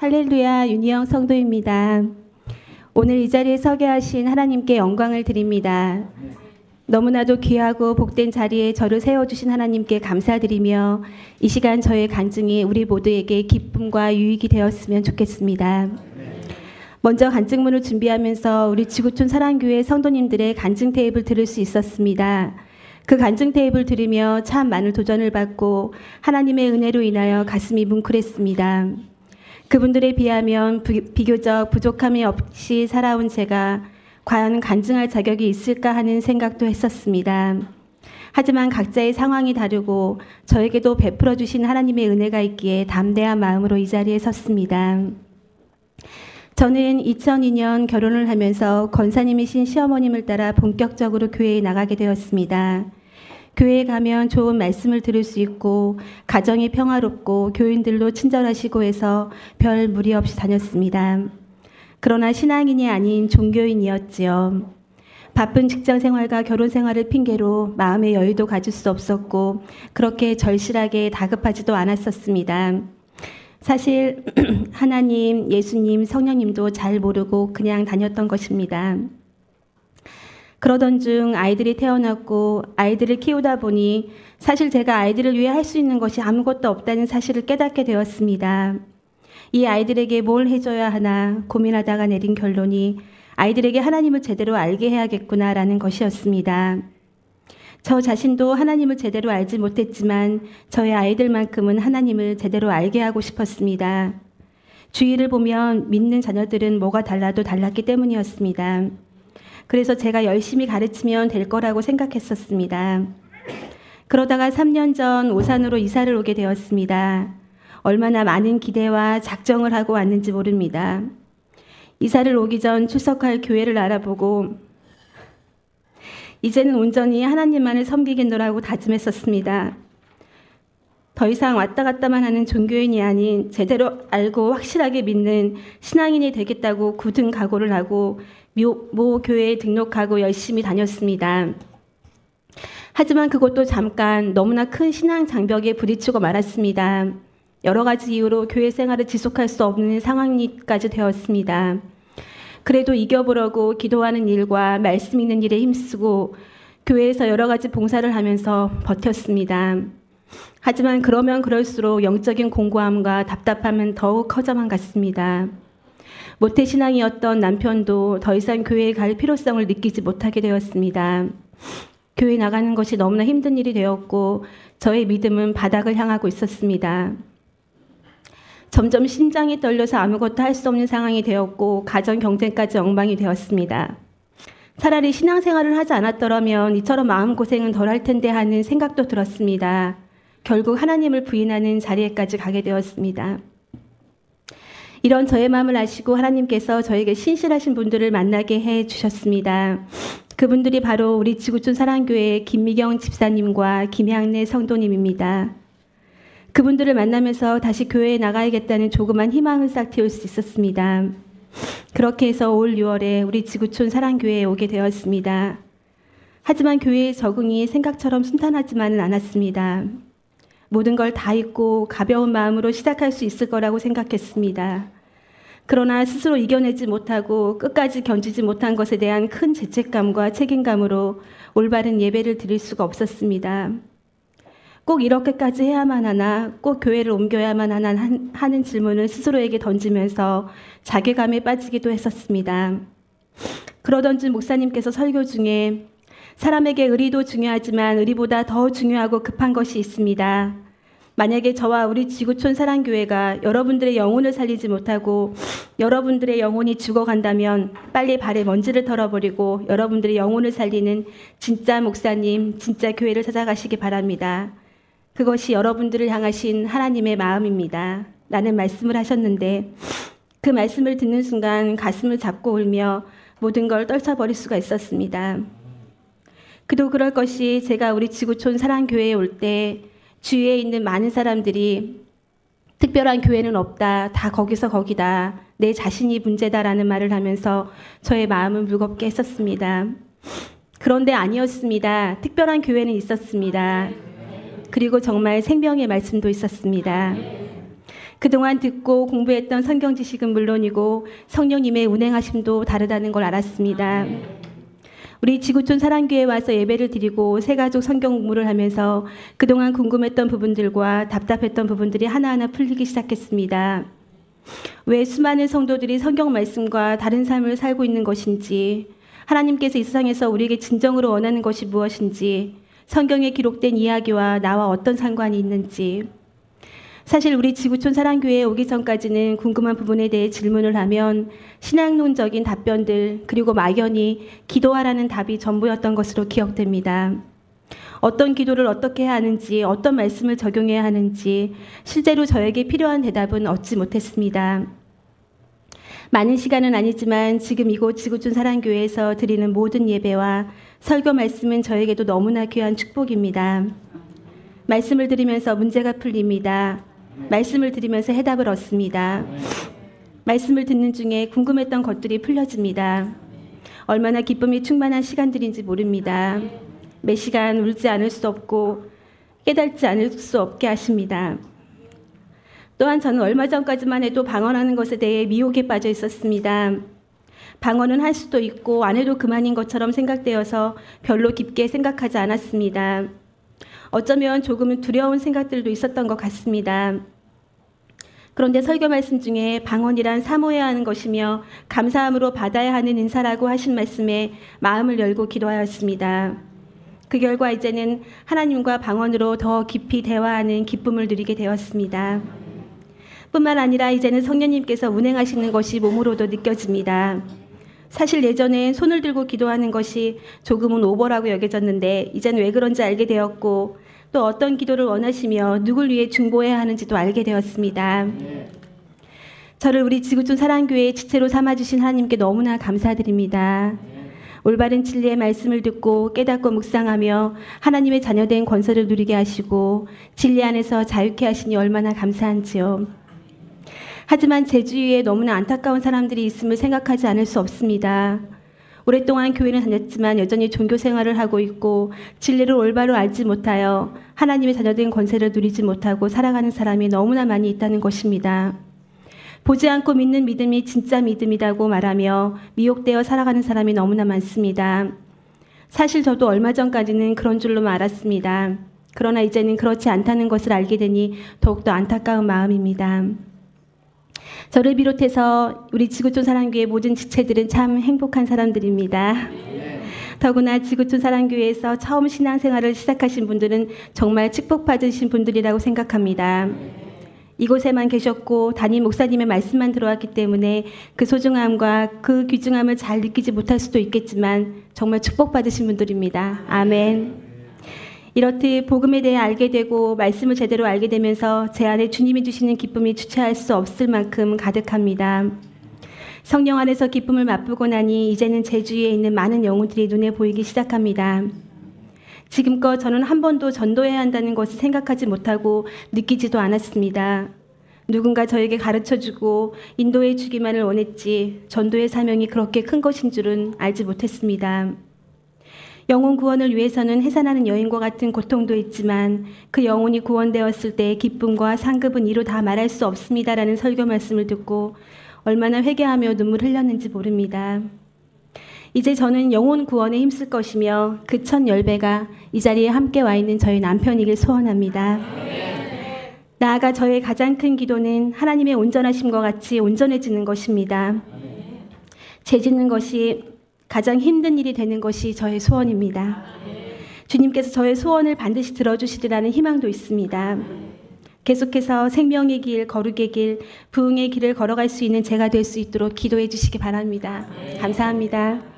할렐루야 윤희영 성도입니다. 오늘 이 자리에 서게 하신 하나님께 영광을 드립니다. 너무나도 귀하고 복된 자리에 저를 세워주신 하나님께 감사드리며 이 시간 저의 간증이 우리 모두에게 기쁨과 유익이 되었으면 좋겠습니다. 먼저 간증문을 준비하면서 우리 지구촌 사랑교회 성도님들의 간증 테이프를 들을 수 있었습니다. 그 간증 테이프를 들으며 참 많은 도전을 받고 하나님의 은혜로 인하여 가슴이 뭉클했습니다. 그분들에 비하면 부- 비교적 부족함이 없이 살아온 제가 과연 간증할 자격이 있을까 하는 생각도 했었습니다. 하지만 각자의 상황이 다르고 저에게도 베풀어 주신 하나님의 은혜가 있기에 담대한 마음으로 이 자리에 섰습니다. 저는 2002년 결혼을 하면서 권사님이신 시어머님을 따라 본격적으로 교회에 나가게 되었습니다. 교회에 가면 좋은 말씀을 들을 수 있고 가정이 평화롭고 교인들로 친절하시고 해서 별 무리 없이 다녔습니다. 그러나 신앙인이 아닌 종교인이었지요. 바쁜 직장 생활과 결혼 생활을 핑계로 마음의 여유도 가질 수 없었고 그렇게 절실하게 다급하지도 않았었습니다. 사실 하나님, 예수님, 성령님도 잘 모르고 그냥 다녔던 것입니다. 그러던 중 아이들이 태어났고 아이들을 키우다 보니 사실 제가 아이들을 위해 할 수 있는 것이 아무것도 없다는 사실을 깨닫게 되었습니다. 이 아이들에게 뭘 해줘야 하나 고민하다가 내린 결론이 아이들에게 하나님을 제대로 알게 해야겠구나라는 것이었습니다. 저 자신도 하나님을 제대로 알지 못했지만 저의 아이들만큼은 하나님을 제대로 알게 하고 싶었습니다. 주위를 보면 믿는 자녀들은 뭐가 달라도 달랐기 때문이었습니다. 그래서 제가 열심히 가르치면 될 거라고 생각했었습니다. 그러다가 3년 전 오산으로 이사를 오게 되었습니다. 얼마나 많은 기대와 작정을 하고 왔는지 모릅니다. 이사를 오기 전 출석할 교회를 알아보고 이제는 온전히 하나님만을 섬기겠노라고 다짐했었습니다. 더 이상 왔다 갔다만 하는 종교인이 아닌 제대로 알고 확실하게 믿는 신앙인이 되겠다고 굳은 각오를 하고 모, 모 교회에 등록하고 열심히 다녔습니다. 하지만 그것도 잠깐 너무나 큰 신앙 장벽에 부딪히고 말았습니다. 여러 가지 이유로 교회 생활을 지속할 수 없는 상황까지 되었습니다. 그래도 이겨보려고 기도하는 일과 말씀 읽는 일에 힘쓰고 교회에서 여러 가지 봉사를 하면서 버텼습니다. 하지만 그러면 그럴수록 영적인 공고함과 답답함은 더욱 커져만 갔습니다. 모태신앙이었던 남편도 더 이상 교회에 갈 필요성을 느끼지 못하게 되었습니다. 교회 나가는 것이 너무나 힘든 일이 되었고 저의 믿음은 바닥을 향하고 있었습니다. 점점 심장이 떨려서 아무것도 할 수 없는 상황이 되었고 가정 경쟁까지 엉망이 되었습니다. 차라리 신앙생활을 하지 않았더라면 이처럼 마음고생은 덜 할 텐데 하는 생각도 들었습니다. 결국 하나님을 부인하는 자리에까지 가게 되었습니다. 이런 저의 마음을 아시고 하나님께서 저에게 신실하신 분들을 만나게 해 주셨습니다. 그분들이 바로 우리 지구촌 사랑교회 김미경 집사님과 김향래 성도님입니다. 그분들을 만나면서 다시 교회에 나가야겠다는 조그만 희망을 싹 틔울 수 있었습니다. 그렇게 해서 올 6월에 우리 지구촌 사랑교회에 오게 되었습니다. 하지만 교회의 적응이 생각처럼 순탄하지만은 않았습니다. 모든 걸 다 잊고 가벼운 마음으로 시작할 수 있을 거라고 생각했습니다. 그러나 스스로 이겨내지 못하고 끝까지 견디지 못한 것에 대한 큰 죄책감과 책임감으로 올바른 예배를 드릴 수가 없었습니다. 꼭 이렇게까지 해야만 하나, 꼭 교회를 옮겨야만 하나 한- 하는 질문을 스스로에게 던지면서 자괴감에 빠지기도 했었습니다. 그러던 중 목사님께서 설교 중에 사람에게 의리도 중요하지만 의리보다 더 중요하고 급한 것이 있습니다. 만약에 저와 우리 지구촌 사랑교회가 여러분들의 영혼을 살리지 못하고 여러분들의 영혼이 죽어간다면 빨리 발에 먼지를 털어버리고 여러분들의 영혼을 살리는 진짜 목사님, 진짜 교회를 찾아가시기 바랍니다. 그것이 여러분들을 향하신 하나님의 마음입니다. 라는 말씀을 하셨는데 그 말씀을 듣는 순간 가슴을 잡고 울며 모든 걸 떨쳐버릴 수가 있었습니다. 그도 그럴 것이 제가 우리 지구촌 사랑교회에 올 때 주위에 있는 많은 사람들이 특별한 교회는 없다. 다 거기서 거기다. 내 자신이 문제다라는 말을 하면서 저의 마음을 무겁게 했었습니다. 그런데 아니었습니다. 특별한 교회는 있었습니다. 그리고 정말 생명의 말씀도 있었습니다. 그동안 듣고 공부했던 성경 지식은 물론이고 성령님의 운행하심도 다르다는 걸 알았습니다. 우리 지구촌 사랑교회 와서 예배를 드리고 새가족 성경 공부를 하면서 그동안 궁금했던 부분들과 답답했던 부분들이 하나하나 풀리기 시작했습니다. 왜 수많은 성도들이 성경 말씀과 다른 삶을 살고 있는 것인지, 하나님께서 이 세상에서 우리에게 진정으로 원하는 것이 무엇인지, 성경에 기록된 이야기와 나와 어떤 상관이 있는지, 사실 우리 지구촌 사랑교회에 오기 전까지는 궁금한 부분에 대해 질문을 하면 신학론적인 답변들 그리고 막연히 기도하라는 답이 전부였던 것으로 기억됩니다. 어떤 기도를 어떻게 해야 하는지, 어떤 말씀을 적용해야 하는지 실제로 저에게 필요한 대답은 얻지 못했습니다. 많은 시간은 아니지만 지금 이곳 지구촌 사랑교회에서 드리는 모든 예배와 설교 말씀은 저에게도 너무나 귀한 축복입니다. 말씀을 들으면서 문제가 풀립니다. 말씀을 들으면서 해답을 얻습니다. 말씀을 듣는 중에 궁금했던 것들이 풀려집니다. 얼마나 기쁨이 충만한 시간들인지 모릅니다. 매 시간 울지 않을 수 없고 깨닫지 않을 수 없게 하십니다. 또한 저는 얼마 전까지만 해도 방언하는 것에 대해 미혹에 빠져 있었습니다. 방언은 할 수도 있고 안 해도 그만인 것처럼 생각되어서 별로 깊게 생각하지 않았습니다. 어쩌면 조금은 두려운 생각들도 있었던 것 같습니다. 그런데 설교 말씀 중에 방언이란 사모해야 하는 것이며 감사함으로 받아야 하는 인사라고 하신 말씀에 마음을 열고 기도하였습니다. 그 결과 이제는 하나님과 방언으로 더 깊이 대화하는 기쁨을 누리게 되었습니다. 뿐만 아니라 이제는 성령님께서 운행하시는 것이 몸으로도 느껴집니다. 사실 예전엔 손을 들고 기도하는 것이 조금은 오버라고 여겨졌는데 이제는 왜 그런지 알게 되었고 또 어떤 기도를 원하시며 누굴 위해 중보해야 하는지도 알게 되었습니다. 저를 우리 지구촌 사랑교회의 지체로 삼아주신 하나님께 너무나 감사드립니다. 올바른 진리의 말씀을 듣고 깨닫고 묵상하며 하나님의 자녀된 권세를 누리게 하시고 진리 안에서 자유케 하시니 얼마나 감사한지요. 하지만 제 주위에 너무나 안타까운 사람들이 있음을 생각하지 않을 수 없습니다. 오랫동안 교회는 다녔지만 여전히 종교 생활을 하고 있고 진리를 올바로 알지 못하여 하나님의 자녀된 권세를 누리지 못하고 살아가는 사람이 너무나 많이 있다는 것입니다. 보지 않고 믿는 믿음이 진짜 믿음이라고 말하며 미혹되어 살아가는 사람이 너무나 많습니다. 사실 저도 얼마 전까지는 그런 줄로만 알았습니다. 그러나 이제는 그렇지 않다는 것을 알게 되니 더욱더 안타까운 마음입니다. 저를 비롯해서 우리 지구촌 사랑교회 모든 지체들은 참 행복한 사람들입니다. 더구나 지구촌 사랑교회에서 처음 신앙생활을 시작하신 분들은 정말 축복받으신 분들이라고 생각합니다. 이곳에만 계셨고 담임 목사님의 말씀만 들어왔기 때문에 그 소중함과 그 귀중함을 잘 느끼지 못할 수도 있겠지만 정말 축복받으신 분들입니다. 아멘. 이렇듯 복음에 대해 알게 되고 말씀을 제대로 알게 되면서 제 안에 주님이 주시는 기쁨이 주체할 수 없을 만큼 가득합니다. 성령 안에서 기쁨을 맛보고 나니 이제는 제 주위에 있는 많은 영혼들이 눈에 보이기 시작합니다. 지금껏 저는 한 번도 전도해야 한다는 것을 생각하지 못하고 느끼지도 않았습니다. 누군가 저에게 가르쳐 주고 인도해 주기만을 원했지 전도의 사명이 그렇게 큰 것인 줄은 알지 못했습니다. 영혼 구원을 위해서는 해산하는 여인과 같은 고통도 있지만 그 영혼이 구원되었을 때의 기쁨과 상급은 이루 다 말할 수 없습니다라는 설교 말씀을 듣고 얼마나 회개하며 눈물 흘렸는지 모릅니다. 이제 저는 영혼 구원에 힘쓸 것이며 그천 열배가 이 자리에 함께 와 있는 저희 남편이길 소원합니다. 나아가 저의 가장 큰 기도는 하나님의 온전하심과 같이 온전해지는 것입니다. 죄 짓는 것이 가장 힘든 일이 되는 것이 저의 소원입니다. 주님께서 저의 소원을 반드시 들어주시리라는 희망도 있습니다. 계속해서 생명의 길, 거룩의 길, 부흥의 길을 걸어갈 수 있는 제가 될 수 있도록 기도해 주시기 바랍니다. 감사합니다.